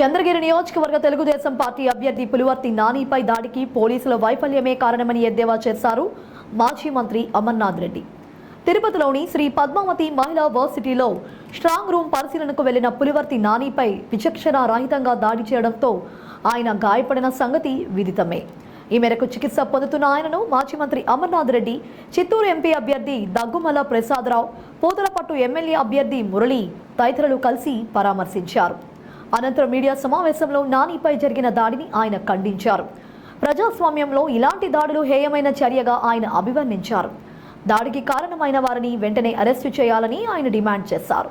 చంద్రగిరి నియోజకవర్గ తెలుగుదేశం పార్టీ అభ్యర్థి పులివర్తి నానిపై దాడికి పోలీసుల వైఫల్యమే కారణమని ఎద్దేవా చేశారు మాజీ మంత్రి అమర్నాథ్ రెడ్డి. తిరుపతిలోని శ్రీ పద్మావతి మహిళా వర్సిటీలో స్ట్రాంగ్ రూమ్ పరిశీలనకు వెళ్ళిన పులివర్తి నానిపై విచక్షణ రహితంగా దాడి చేయడంతో ఆయన గాయపడిన సంగతి విదితమే. ఈ మేరకు చికిత్స పొందుతున్న ఆయనను మాజీ మంత్రి అమర్నాథ్ రెడ్డి చిత్తూరు ఎంపీ అభ్యర్థి దగ్గుమల్ల ప్రసాదరావు పూతలపట్టు ఎమ్మెల్యే అభ్యర్థి మురళి తదితరులు కలిసి పరామర్శించారు. అనంతరం మీడియా సమావేశంలో నానిపై జరిగిన దాడిని ఆయన ఖండించారు ప్రజాస్వామ్యంలో ఇలాంటి దాడులు హేయమైన చర్యగా ఆయన అభివర్ణించారు దాడికి కారణమైన వారిని వెంటనే అరెస్టు చేయాలని ఆయన డిమాండ్ చేశారు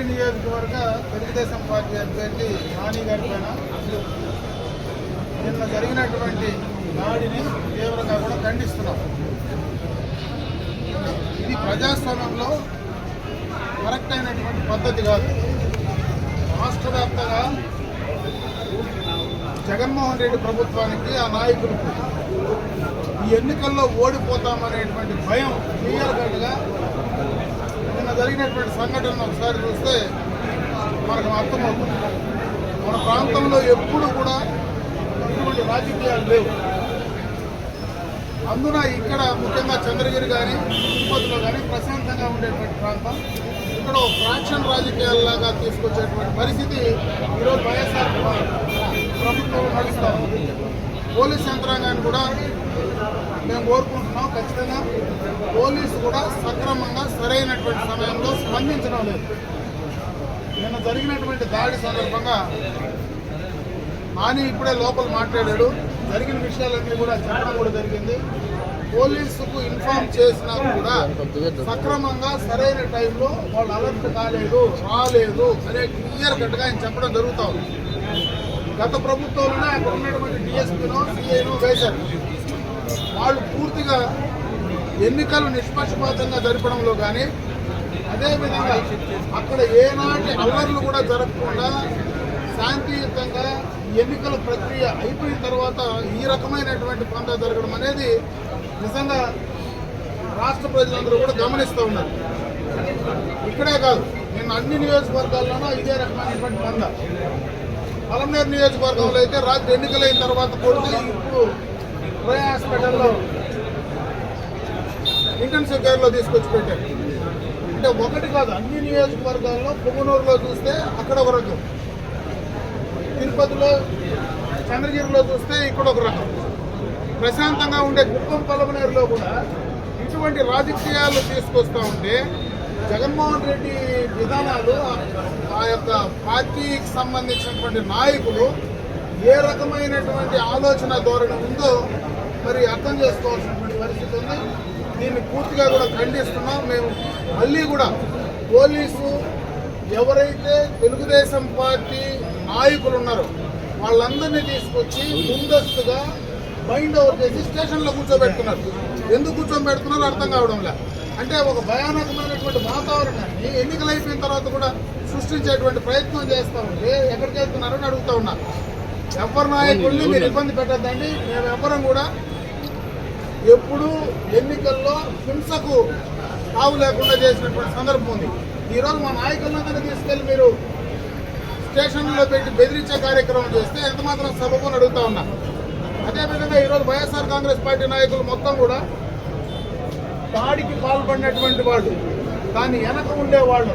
నియోజకవర్గ తెలుగుదేశం పార్టీ అభ్యర్థి నాని గారి పైన నిన్న జరిగినటువంటి దాడిని తీవ్రంగా కూడా ఖండిస్తున్నాం. ఇది ప్రజాస్వామ్యంలో కరెక్ట్ అయినటువంటి పద్ధతి కాదు. రాష్ట్ర వ్యాప్తంగా జగన్మోహన్ రెడ్డి ప్రభుత్వానికి ఆ నాయకులకు ఈ ఎన్నికల్లో ఓడిపోతామనేటువంటి భయం క్లియర్ కట్గా నిన్న జరిగినటువంటి సంఘటనను ఒకసారి చూస్తే మనకు అర్థమవుతుంది. మన ప్రాంతంలో ఎప్పుడు కూడా ఇటువంటి రాజకీయాలు లేవు. అందున ఇక్కడ ముఖ్యంగా చంద్రగిరి కానీ తిరుపతిలో కానీ ప్రశాంతంగా ఉండేటువంటి ప్రాంతం. ఇక్కడ ఫ్రాక్షన్ రాజకీయాల్లాగా తీసుకొచ్చేటువంటి పరిస్థితి ఈరోజు వైఎస్ఆర్ ప్రభుత్వం నడుస్తూ ఉంది. పోలీస్ యంత్రాంగాన్ని కూడా మేము కోరుకుంటున్నాం ఖచ్చితంగా. పోలీసు కూడా సక్రమంగా సరైనటువంటి సమయంలో స్పందించడం లేదు. నిన్న జరిగినటువంటి దాడి సందర్భంగా నాని ఇప్పుడే లోపల మాట్లాడాడు. జరిగిన విషయాలన్నీ కూడా చెప్పడం కూడా జరిగింది. పోలీసుకు ఇన్ఫార్మ్ చేసినా కూడా సక్రమంగా సరైన టైంలో వాళ్ళు అలర్ట్ కాలేదు రాలేదు అనే క్లియర్ కట్గా ఆయన చెప్పడం జరుగుతూ ఉంది. గత ప్రభుత్వంలోనే అక్కడ ఉన్నటువంటి డిఎస్పీనో సిఐనో వేశారు. వాళ్ళు పూర్తిగా ఎన్నికలు నిష్పక్షపాతంగా జరపడంలో కానీ అదేవిధంగా అక్కడ ఏనాటి అల్లర్లు కూడా జరగకుండా శాంతియుతంగా ఎన్నికల ప్రక్రియ అయిపోయిన తర్వాత ఈ రకమైనటువంటి పంట జరగడం అనేది నిజంగా రాష్ట్ర ప్రజలందరూ కూడా గమనిస్తూ ఉన్నారు. ఇక్కడే కాదు నేను అన్ని నియోజకవర్గాల్లోనూ ఇదే రకమైనటువంటి పంద పలమనేరు నియోజకవర్గంలో అయితే రాత్రి ఎన్నికలైన తర్వాత కొడితే ఇప్పుడు రోయ్ హాస్పిటల్లో ఇంటెన్సివ్ కేర్లో తీసుకొచ్చి పెట్టారు అంటే ఒకటి కాదు అన్ని నియోజకవర్గాల్లో పొంగనూరులో చూస్తే అక్కడ ఒక రకం. తిరుపతిలో చంద్రగిరిలో చూస్తే ఇక్కడ ఒక రకం. ప్రశాంతంగా ఉండే కుప్పం పలమనేరులో కూడా ఇటువంటి రాజకీయాలు తీసుకొస్తూ ఉంటే జగన్మోహన్ రెడ్డి విధానాలు ఆ- ఆ యొక్క పార్టీకి సంబంధించినటువంటి నాయకులు ఏ రకమైనటువంటి ఆలోచన ధోరణి ఉందో మరి అర్థం చేసుకోవాల్సినటువంటి పరిస్థితి ఉంది. దీన్ని పూర్తిగా కూడా ఖండిస్తున్నాం. మేము మళ్ళీ కూడా పోలీసు ఎవరైతే తెలుగుదేశం పార్టీ నాయకులు ఉన్నారు. వాళ్ళందరినీ తీసుకొచ్చి ముందస్తుగా మైండ్ ఓవర్ చేసి స్టేషన్లో కూర్చోబెడుతున్నారు. ఎందుకు కూర్చోబెడుతున్నారో అర్థం కావడం లే అంటే ఒక భయానకమైనటువంటి వాతావరణాన్ని ఎన్నికలు అయిపోయిన తర్వాత కూడా సృష్టించేటువంటి ప్రయత్నం చేస్తూ ఉంటే ఎక్కడికి వెళ్తున్నారని అడుగుతా ఉన్నా. ఎవరి నాయకుల్ని మీరు ఇబ్బంది పెట్టద్దండి. మేము ఎవ్వరం కూడా ఎప్పుడు ఎన్నికల్లో హింసకు తావు లేకుండా చేసినటువంటి సందర్భం ఉంది. ఈరోజు మా నాయకులందరినీ తీసుకెళ్ళి మీరు స్టేషన్లో పెట్టి బెదిరించే కార్యక్రమం చేస్తే ఎంత మాత్రం సభకు అడుగుతా ఉన్నా. అదేవిధంగా ఈరోజు వైఎస్ఆర్ కాంగ్రెస్ పార్టీ నాయకులు మొత్తం కూడా దాడికి పాల్పడినటువంటి వాళ్ళు దాని వెనక ఉండే వాళ్ళు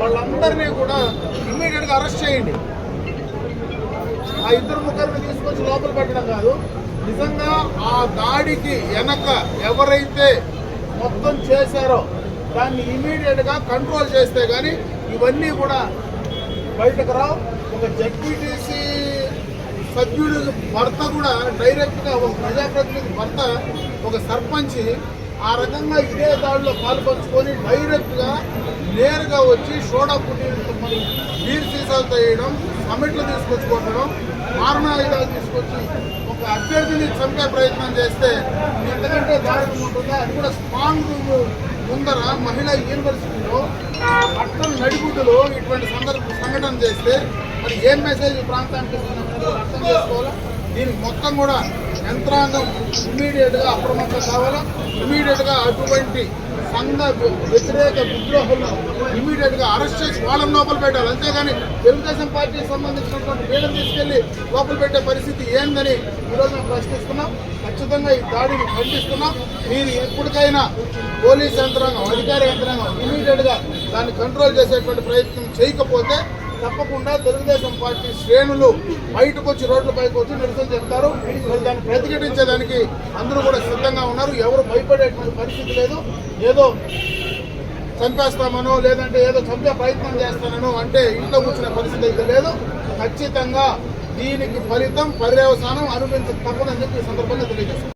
వాళ్ళందరినీ కూడా ఇమ్మీడియట్గా అరెస్ట్ చేయండి. ఆ ఇద్దరు ముగ్గురిని తీసుకొచ్చి లోపల పెట్టడం కాదు. నిజంగా ఆ దాడికి వెనక ఎవరైతే మొత్తం చేశారో దాన్ని ఇమీడియట్గా కంట్రోల్ చేస్తే కానీ ఇవన్నీ కూడా బయటకు రావు ఒక జడ్పీటీసీ సభ్యుడు భర్త కూడా డైరెక్ట్గా ఒక ప్రజాప్రతినిధి భర్త ఒక సర్పంచ్ ఆ రకంగా ఇదే దాడిలో పాల్పంచుకొని డైరెక్ట్గా నేరుగా వచ్చి సోడా పుట్టిన మరి సీసాలు తేయడం వేయడం సమిట్లు తీసుకొచ్చి మారణాయుధాలు తీసుకొచ్చి ఒక అభ్యర్థిని చంపే ప్రయత్నం చేస్తే ఎంతకంటే దారుణం ఉంటుందో అది కూడా స్ట్రాంగ్ ముందర మహిళా యూనివర్సిటీలో పట్టణ నడిగుడ్డులో ఇటువంటి సందర్భ సంఘటన చేస్తే మరి ఏం మెసేజ్ ఈ ప్రాంతానికి అర్థం చేసుకోవాలా? దీనికి మొత్తం కూడా యంత్రాంగం ఇమీడియట్గా అప్రమత్తం కావాలా? ఇమీడియట్గా అటువంటి సంఘ వ్యతిరేక విద్రోహులను ఇమీడియట్గా అరెస్ట్ చేసి వాళ్ళని లోపల పెట్టాలి. అంతేగాని తెలుగుదేశం పార్టీకి సంబంధించినటువంటి వీళ్ళని తీసుకెళ్ళి లోపల పెట్టే పరిస్థితి ఏందని ఈరోజు మేము ప్రశ్నిస్తున్నాం. ఖచ్చితంగా ఈ దాడిని ఖండిస్తున్నాం. మీరు ఎప్పటికైనా పోలీస్ యంత్రాంగం అధికార యంత్రాంగం ఇమీడియట్గా దాన్ని కంట్రోల్ చేసేటువంటి ప్రయత్నం చేయకపోతే తప్పకుండా తెలుగుదేశం పార్టీ శ్రేణులు బయటకు వచ్చి రోడ్లపైకి వచ్చి నిరసన చెప్తారు. మరి దాన్ని ప్రతిఘటించేదానికి అందరూ కూడా సిద్ధంగా ఉన్నారు. ఎవరు భయపడేటువంటి పరిస్థితి లేదు. ఏదో చంపేస్తామనో లేదంటే ఏదో చంపే ప్రయత్నం చేస్తానో అంటే ఇంట్లో కూర్చునే పరిస్థితి అయితే లేదు. ఖచ్చితంగా దీనికి ఫలితం పర్యవసానం అనుభవించక తప్పదని చెప్పి ఈ సందర్భంగా తెలియజేస్తాను